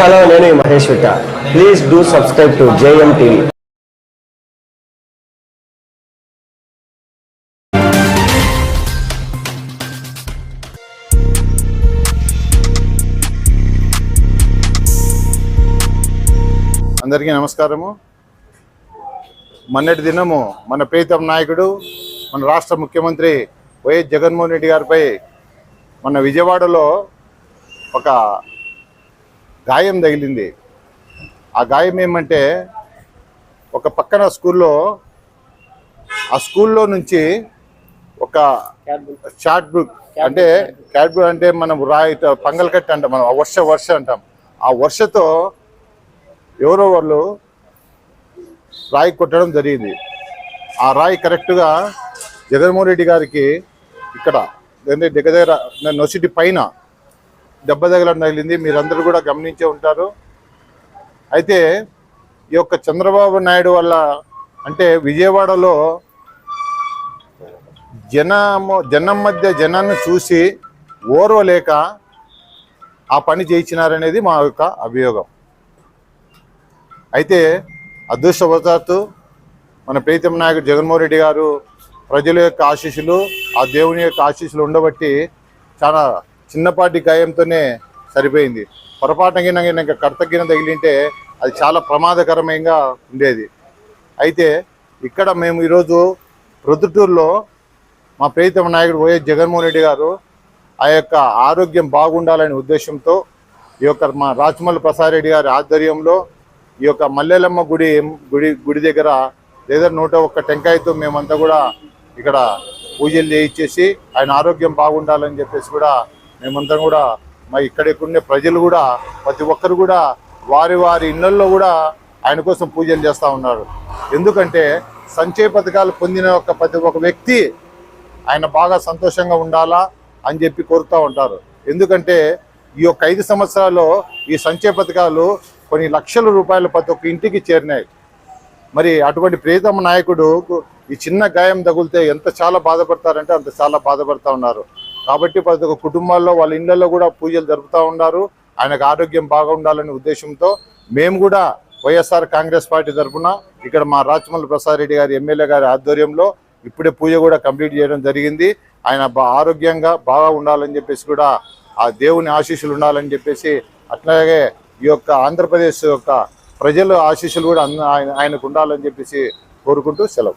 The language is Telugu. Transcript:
హలో నేను Mahesh Vitta. Please do subscribe to J M TV అందరికీ నమస్కారము. మొన్నటి దినము మన ప్రీతం నాయకుడు మన రాష్ట్ర ముఖ్యమంత్రి వైఎస్ జగన్మోహన్ రెడ్డి గారిపై మన విజయవాడలో ఒక గాయం తగిలింది. ఆ గాయం ఏమంటే ఒక పక్కన స్కూల్లో ఆ స్కూల్లో నుంచి ఒక షార్ట్ బుక్ అంటే క్యాట్ బుక్ అంటే మనం రాయి పంగల్ కట్టి అంటాం మనం ఆ వర్ష వర్ష అంటాం. ఆ వర్షతో ఎవరో వాళ్ళు రాయి కొట్టడం జరిగింది. ఆ రాయి కరెక్ట్గా జగన్మోహన్ రెడ్డి గారికి ఇక్కడ దగ్గర దగ్గర నొసిటి పైన దెబ్బ తగలడం తగిలింది. మీరందరూ కూడా గమనించే ఉంటారు. అయితే ఈ యొక్క చంద్రబాబు నాయుడు వల్ల అంటే విజయవాడలో జనము జనం మధ్య జనాన్ని చూసి ఓర్వలేక ఆ పని చేయించినారనేది మా యొక్క అభియోగం. అయితే అదృష్టవశాత్తు మన ప్రీతం నాయకుడు జగన్మోహన్ రెడ్డి గారు ప్రజల యొక్క ఆశీస్సులు ఆ దేవుని యొక్క ఆశీస్సులు ఉండబట్టి చాలా చిన్నపాటి గాయంతోనే సరిపోయింది. పొరపాటున ఇంకా కర్తగిన తగిలింటే అది చాలా ప్రమాదకరమైన ఉండేది. అయితే ఇక్కడ మేము ఈరోజు ప్రొద్దుటూరులో మా ప్రీతమ నాయకుడు వైఎస్ జగన్మోహన్ రెడ్డి గారు ఆ యొక్క ఆరోగ్యం బాగుండాలనే ఉద్దేశంతో ఈ యొక్క మా రాజమల్లి ప్రసాద్ రెడ్డి గారి ఆధ్వర్యంలో ఈ యొక్క మల్లెలమ్మ గుడి గుడి గుడి దగ్గర లేదా నూట ఒక్క టెంకాయతో మేమంతా కూడా ఇక్కడ పూజలు చేయించేసి ఆయన ఆరోగ్యం బాగుండాలని చెప్పేసి కూడా మేమంతా కూడా మా ఇక్కడికుండే ప్రజలు కూడా ప్రతి ఒక్కరు కూడా వారి వారి ఇళ్ళలో కూడా ఆయన కోసం పూజలు చేస్తూ ఉన్నారు. ఎందుకంటే సంచయ పథకాలు పొందిన ఒక ప్రతి ఒక్క వ్యక్తి ఆయన బాగా సంతోషంగా ఉండాలా అని చెప్పి కోరుతూ ఉంటారు. ఎందుకంటే ఈ యొక్క ఐదు సంవత్సరాల్లో ఈ సంచయ పథకాలు కొన్ని లక్షల రూపాయలు ప్రతి ఒక్క ఇంటికి చేరినాయి. మరి అటువంటి ప్రియతమ నాయకుడు ఈ చిన్న గాయం తగిలితే ఎంత చాలా బాధపడతారంటే అంత చాలా బాధపడతా ఉన్నారు. కాబట్టి ప్రతి ఒక్క కుటుంబాల్లో వాళ్ళ ఇళ్ళలో కూడా పూజలు జరుపుతూ ఉన్నారు ఆయనకు ఆరోగ్యం బాగుండాలనే ఉద్దేశంతో మేము కూడా వైఎస్ఆర్ కాంగ్రెస్ పార్టీ తరఫున ఇక్కడ మా రాచమల్లి ప్రసాద్ రెడ్డి గారి ఎమ్మెల్యే గారి ఆధ్వర్యంలో ఇప్పుడే పూజ కూడా కంప్లీట్ చేయడం జరిగింది. ఆయన బా ఆరోగ్యంగా బాగా ఉండాలని చెప్పేసి కూడా ఆ దేవుని ఆశీస్సులు ఉండాలని చెప్పేసి అట్లాగే ఈ యొక్క ఆంధ్రప్రదేశ్ యొక్క ప్రజల ఆశీస్సులు కూడా ఆయన ఆయనకు ఉండాలని చెప్పేసి కోరుకుంటూ సెలవు.